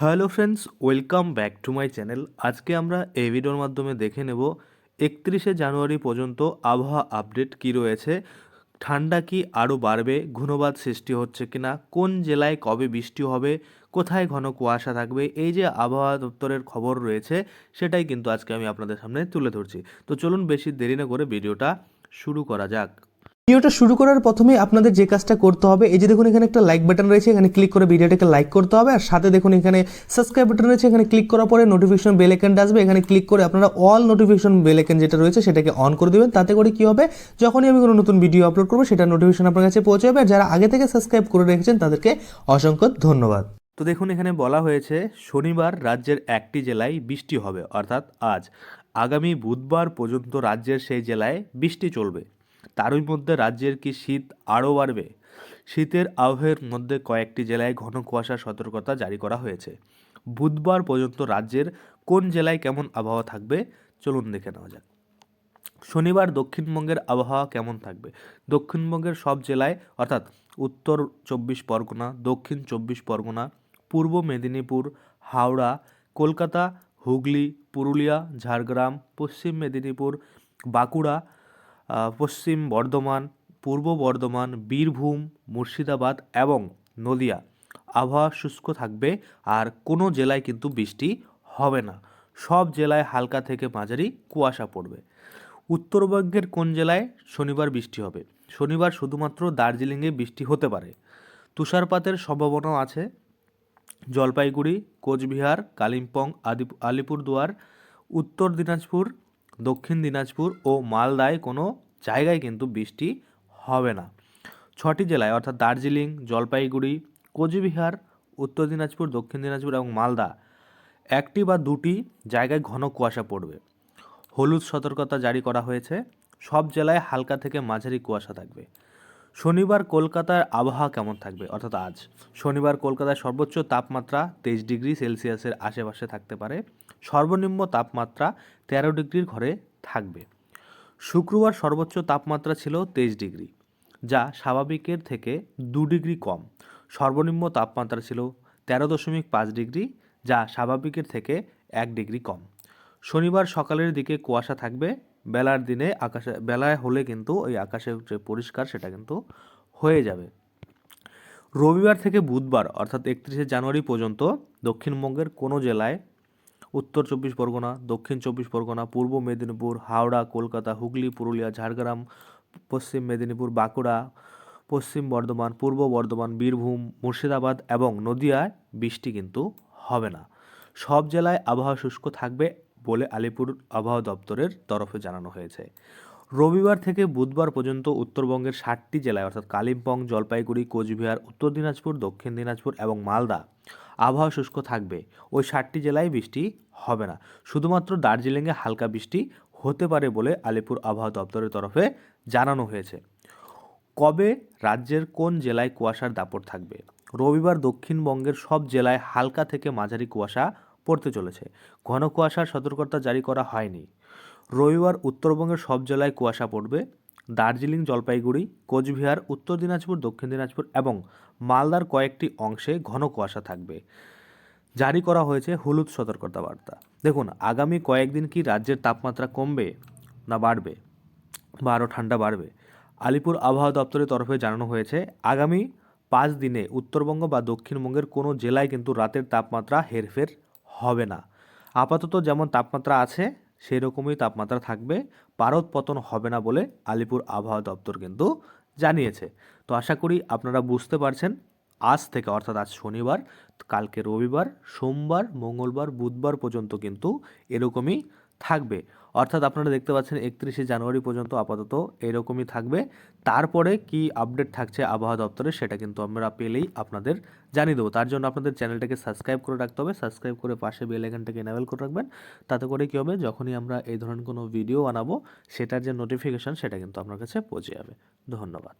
Hello friends, welcome back to my channel. আজকে আমরা এই ভিডিওর মাধ্যমে দেখে নেব একত্রিশে জানুয়ারি পর্যন্ত আবহাওয়া আপডেট কি রয়েছে, ঠান্ডা কি আরও বাড়বে ঘূর্ণবাদ সৃষ্টি হচ্ছে কিনা, কোন জেলায় কবে বৃষ্টি হবে, কোথায় ঘন কুয়াশা থাকবে, এই যে আবহাওয়া দপ্তরের খবর রয়েছে সেটাই কিন্তু আজকে আমি আপনাদের সামনে তুলে ধরছি। তো চলুন বেশি দেরি না করে ভিডিওটা শুরু করা যাক। ভিডিওটা শুরু করার প্রথমে আপনাদের যে কাজটা করতে হবে, এই যে দেখুন এখানে একটা লাইক বাটন রয়েছে, এখানে ক্লিক করে ভিডিওটাকে লাইক করতে হবে, আর সাথে দেখুন এখানে সাবস্ক্রাইব বাটন রয়েছে, এখানে ক্লিক করার পরে নোটিফিকেশন বেল আইকনটা আসবে, এখানে ক্লিক করে আপনারা অল নোটিফিকেশন বেল আইকন যেটা রয়েছে সেটাকে অন করে দেবেন, তাতে করে কি হবে? যখনই আমি কোনো নতুন ভিডিও আপলোড করব সেটা নোটিফিকেশন আপনার কাছে পৌঁছে যাবে, আর যারা আগে থেকে সাবস্ক্রাইব করে রেখেছেন, তাদেরকে অসংখ্য ধন্যবাদ। তো দেখুন এখানে বলা হয়েছে, শনিবার রাজ্যের একটি জেলায় বৃষ্টি হবে, অর্থাৎ আজ। আগামী বুধবার পর্যন্ত রাজ্যের সেই জেলায় বৃষ্টি চলবে। তারই মধ্যে রাজ্যের কি শীত আরও বাড়বে? শীতের আবহের মধ্যে কয়েকটি জেলায় ঘন কুয়াশার সতর্কতা জারি করা হয়েছে। বুধবার পর্যন্ত রাজ্যের কোন জেলায় কেমন আবহাওয়া থাকবে? চলুন দেখে নেওয়া যাক। শনিবার দক্ষিণবঙ্গের আবহাওয়া কেমন থাকবে? দক্ষিণবঙ্গের সব জেলায়, অর্থাৎ উত্তর চব্বিশ পরগনা, দক্ষিণ চব্বিশ পরগনা, পূর্ব মেদিনীপুর, হাওড়া, কলকাতা, হুগলি, পুরুলিয়া, ঝাড়গ্রাম, পশ্চিম মেদিনীপুর, বাঁকুড়া পশ্চিম বর্ধমান, পূর্ব বর্ধমান, বীরভূম, মুর্শিদাবাদ এবং নদিয়া। আবহাওয়া শুষ্ক থাকবে আর কোনো জেলায় কিন্তু বৃষ্টি হবে না। সব জেলায় হালকা থেকে মাঝারি কুয়াশা পড়বে। উত্তরবঙ্গের কোন জেলায় শনিবার বৃষ্টি হবে? শনিবার শুধুমাত্র দার্জিলিংয়ে বৃষ্টি হতে পারে। তুষারপাতের সম্ভাবনাও আছে। জলপাইগুড়ি, কোচবিহার, কালিম্পং আদি আলিপুরদুয়ার, উত্তর দিনাজপুর দক্ষিণ দিনাজপুর ও মালদায় কোনো জায়গায় কিন্তু বৃষ্টি হবে না। ছটি জেলায়, অর্থাৎ দার্জিলিং, জলপাইগুড়ি, কোচবিহার, উত্তর দিনাজপুর, দক্ষিণ দিনাজপুর এবং মালদা, একটি বা দুটি জায়গায় ঘন কুয়াশা পড়বে। হলুদ সতর্কতা জারি করা হয়েছে। সব জেলায় হালকা থেকে মাঝারি কুয়াশা থাকবে। শনিবার কলকাতার আবহাওয়া কেমন থাকবে? অর্থাৎ আজ। শনিবার কলকাতায় সর্বোচ্চ তাপমাত্রা তেইশ ডিগ্রি সেলসিয়াসের আশেপাশে থাকতে পারে। সর্বনিম্ন তাপমাত্রা তেরো ডিগ্রির ঘরে থাকবে। শুক্রবার সর্বোচ্চ তাপমাত্রা ছিল তেইশ ডিগ্রি, যা স্বাভাবিকের থেকে দু ডিগ্রি কম। সর্বনিম্ন তাপমাত্রা ছিল তেরো দশমিক পাঁচ ডিগ্রি, যা স্বাভাবিকের থেকে এক ডিগ্রি কম। শনিবার সকালের দিকে কুয়াশা থাকবে, বেলার দিনে আকাশে, বেলায় হলে কিন্তু ওই আকাশে যে পরিষ্কার সেটা কিন্তু হয়ে যাবে। রবিবার থেকে বুধবার, অর্থাৎ একত্রিশে জানুয়ারি পর্যন্ত দক্ষিণবঙ্গের কোনো জেলায় উত্তর চব্বিশ পরগনা, দক্ষিণ চব্বিশ পরগনা, পূর্ব মেদিনীপুর, হাওড়া, কলকাতা, হুগলি, পুরুলিয়া, ঝাড়গ্রাম, পশ্চিম মেদিনীপুর, বাঁকুড়া, পশ্চিম বর্ধমান, পূর্ব বর্ধমান, বীরভূম, মুর্শিদাবাদ এবং নদিয়ায় বৃষ্টি কিন্তু হবে না। সব জেলায় আবহাওয়া শুষ্ক থাকবে বলে আলিপুর আবহাওয়া দপ্তরের তরফে জানানো হয়েছে। রবিবার থেকে বুধবার পর্যন্ত উত্তরবঙ্গের ষাটটি জেলায়, অর্থাৎ কালিম্পং, জলপাইগুড়ি, কোচবিহার, উত্তর দিনাজপুর, দক্ষিণ দিনাজপুর এবং মালদা আবহাওয়া শুষ্ক থাকবে। ওই ষাটটি জেলায় বৃষ্টি হবে না। শুধুমাত্র দার্জিলিংয়ে হালকা বৃষ্টি হতে পারে বলে আলিপুর আবহাওয়া দপ্তরের তরফে জানানো হয়েছে। কবে রাজ্যের কোন জেলায় কুয়াশার দাপট থাকবে? রবিবার দক্ষিণবঙ্গের সব জেলায় হালকা থেকে মাঝারি কুয়াশা পড়তে চলেছে। ঘন কুয়াশার সতর্কতা জারি করা হয়নি। রবিবার উত্তরবঙ্গের সব জেলায় কুয়াশা পড়বে। দার্জিলিং, জলপাইগুড়ি, কোচবিহার, উত্তর দিনাজপুর, দক্ষিণ দিনাজপুর এবং মালদার কয়েকটি অংশে ঘন কুয়াশা থাকবে। জারি করা হয়েছে হলুদ সতর্কতা বার্তা। দেখুন, আগামী কয়েকদিন কি রাজ্যের তাপমাত্রা কমবে না বাড়বে? বা আরও ঠান্ডা বাড়বে? আলিপুর আবহাওয়া দপ্তরের তরফে জানানো হয়েছে, আগামী পাঁচ দিনে উত্তরবঙ্গ বা দক্ষিণবঙ্গের কোনো জেলায় কিন্তু রাতের তাপমাত্রা হেরফের হবে না। আপাতত যেমন তাপমাত্রা আছে সেই রকমই তাপমাত্রা থাকবে। পারদ পতন হবে না বলে আলিপুর আবহাওয়া দপ্তর কিন্তু জানিয়েছে। তো আশা করি আপনারা বুঝতে পারছেন, আজ থেকে অর্থাৎ আজ শনিবার, কালকে রবিবার, সোমবার, মঙ্গলবার, বুধবার পর্যন্ত কিন্তু এরকমই থাকবে। অর্থাৎ আপনারা দেখতে পাচ্ছেন একত্রিশে জানুয়ারি পর্যন্ত আপাতত এরকমই থাকবে। তারপরে কি আপডেট থাকছে আবহাওয়া দপ্তরে সেটা কিন্তু আমরা পেলেই আপনাদের জানিয়ে দেবো। তার জন্য আপনাদের চ্যানেলটাকে সাবস্ক্রাইব করে রাখতে হবে। সাবস্ক্রাইব করে পাশে বেল আইকনটাকে এনেবেল করে রাখবেন। তাতে করে কী হবে? যখনই আমরা এই ধরনের কোনো ভিডিও বানাবো, সেটার যে নোটিফিকেশান সেটা কিন্তু আপনার কাছে পৌঁছে যাবে। ধন্যবাদ।